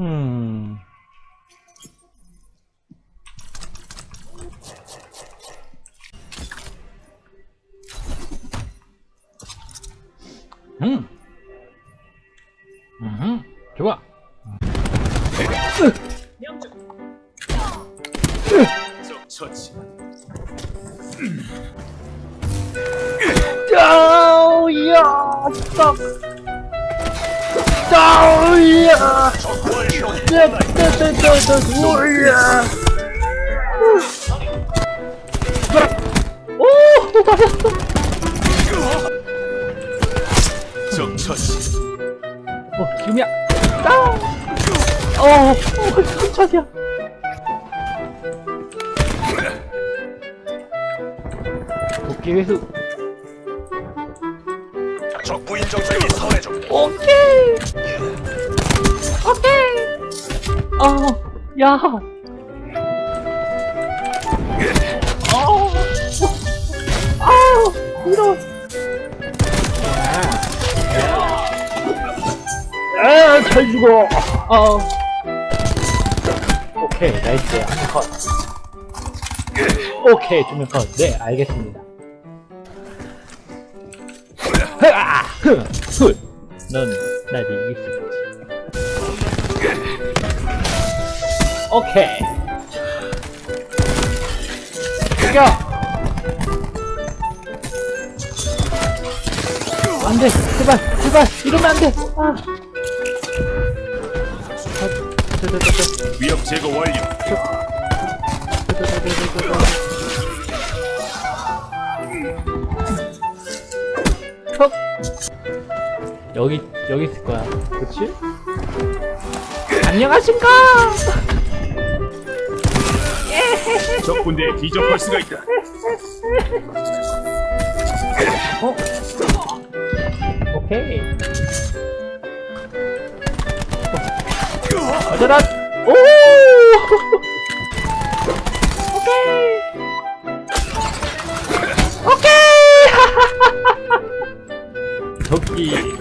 음. 음. 음. 좋아. 적 처치 짜우야, 딱. 짜우야. 오. 적 처치 어, 지금이야. 다운. 어, 어, 깜짝이야. 도끼 회수. 적 부인 정찰기 서해 중 오케이. 오케이. 어, 야. 어, 아, 이런. 아, 잘 죽어. 어. 오케이, 나이스. 한명 컷. 오케이, 두명 컷. 네, 알겠습니다. 흐아! 흐! 훗! 넌 나를 이길 수 오케이. 죽여! 안 돼! 제발! 제발! 이러면 안 돼! 아! 아. 위협 제거 완료 턱! 여기, 여기 있을 거야. 그치? 안녕하신가? 적 군대에 기적할 수가 있다 어? 오케이. 어쩌라! 오! 오케이! 오케이! 토끼